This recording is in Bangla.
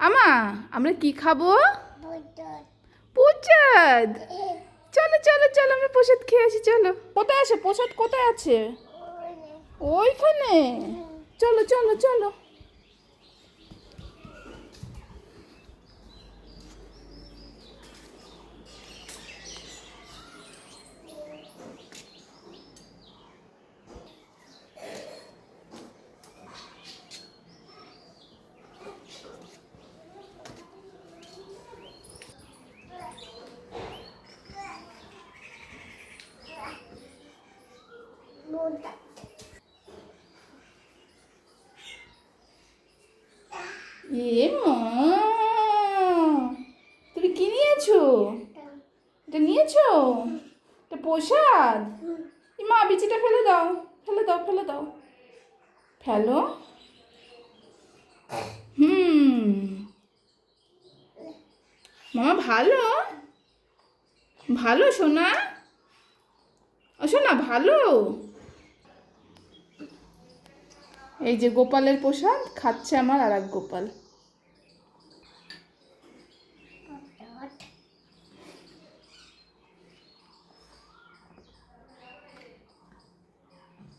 আমা আমরা কি খাব? প্রসাদ চলো চলো চলো আমরা প্রসাদ খেয়ে আসি চলো। কোথায় আছে? প্রসাদ কোথায় আছে? ওইখানে। চলো চলো চলো। এ তুমি কি নিয়েছো? এটা নিয়েছো? এটা প্রসাদ? মা, বিচিটা ফেলে দাও ফেলে দাও ফেলে দাও। ফেলো? হুম। মামা ভালো? ভালো, সোনা? ও, সোনা, ভালো? এই যে গোপালের প্রসাদ খাচ্ছে আমার আর এক গোপাল।